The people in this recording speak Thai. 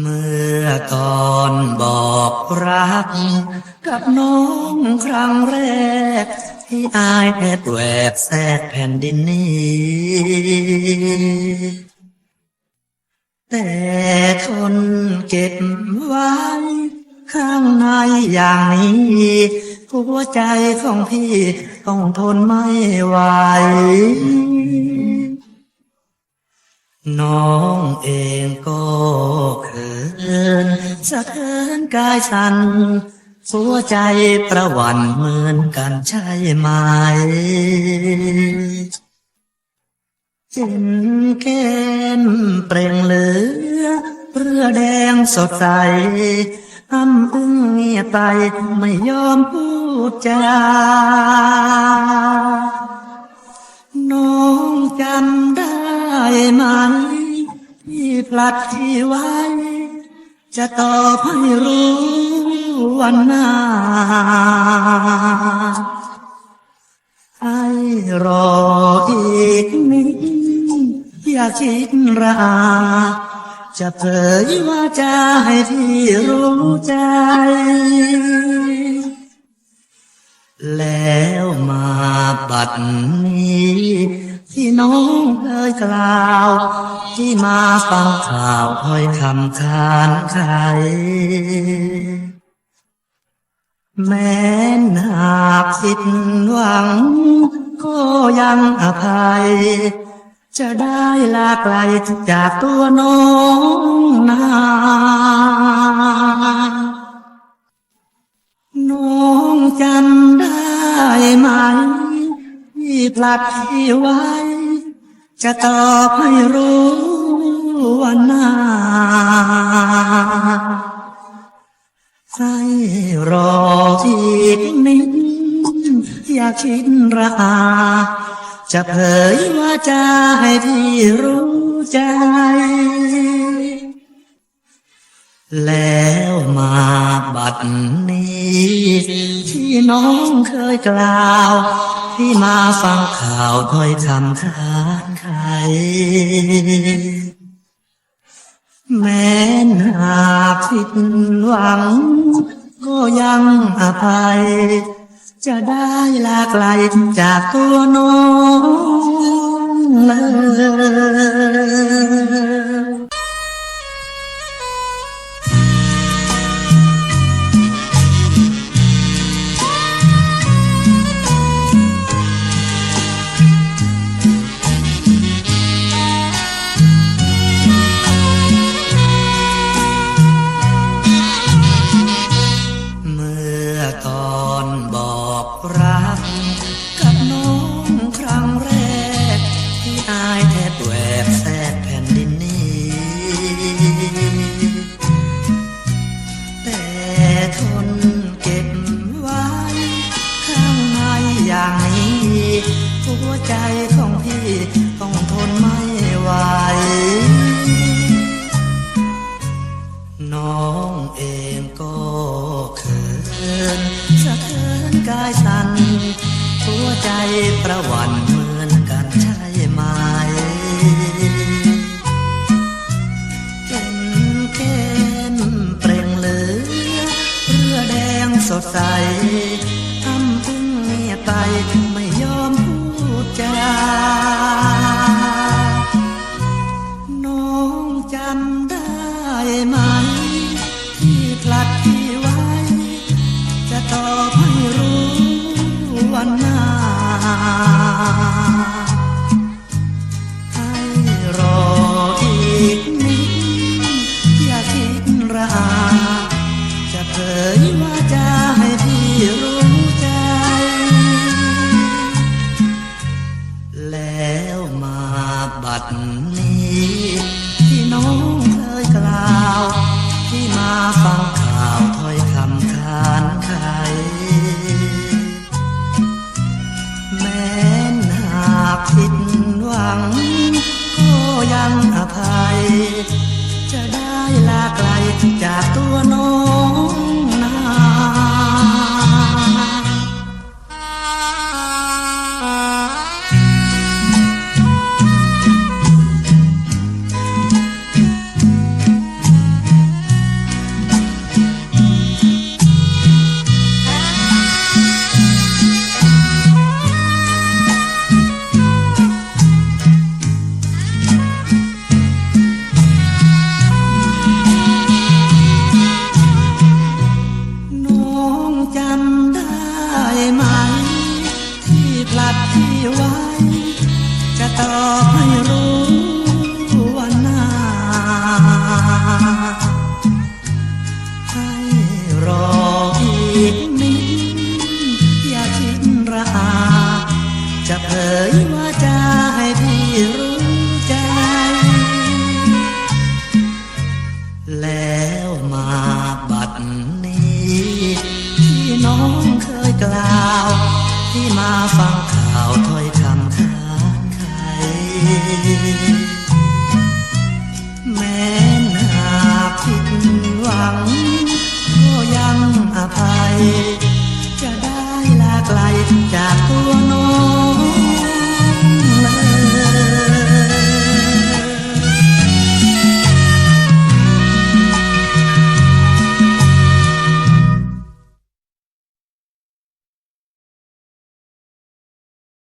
เมื่อตอนบอกรัก กับน้องครั้งแรก ที่อายแอบแหวกแทรกแผ่นดินนี้ แต่ทนเก็บไว้ ข้างในอย่างนี้หัวใจของพี่ต้องทนไม่ไหว น้องเองก็เขินสะเทือนกายสั่นหัวใจประวันเหมือนกันใช่ไหมเห็นแก้มเปล่งเหลือเรือแดงสดใสอ้ำอึ้งเงียบไปไม่ยอมพูดจาน้องจำได้ ไหมที่พลัดที่ไว้ จะตอบให้รู้วันหน้าให้รออีกนิดอย่าคิดราจะเผยว่าจะให้พี่รู้ใจ แล้วมาบัดนี้ที่น้อง ยกล่าว ที่มาฟังข่าวคอยคำคานใคร แม้นหากผิดหวัง ก็ยังอภัย จะได้ลาไกลจากตัวน้องนาน้องจำได้ไหมที่พลัดที่ไว้ จะตอบให้รู้วันน้าให้รออีกนิดอย่าคิดราจะเผยว่าจะให้พี่รู้ใจ แล้วมาบัดนี้ ที่น้องเคยกล่าว ที่มาฟังข่าวถ้อยคำค้านใคร แม้นหากผิดหวัง ก็ยังอภัย จะได้ลาไกลจากตัวน้องเลย ที่อายแทบแหวกแทรกแผ่นดินนี้ แต่ทนเก็บไว้ ข้างในอย่างนี้ หัวใจของพี่ต้องทนไม่ไหว น้องเองก็เขินสะเทือนกายสั่นหัวใจประวันเไหมเห็นแก้มเปล่งเหลือเรือแดงสดใสทำอึ้งเมียไป บั ไว้ จะตอบให้รู้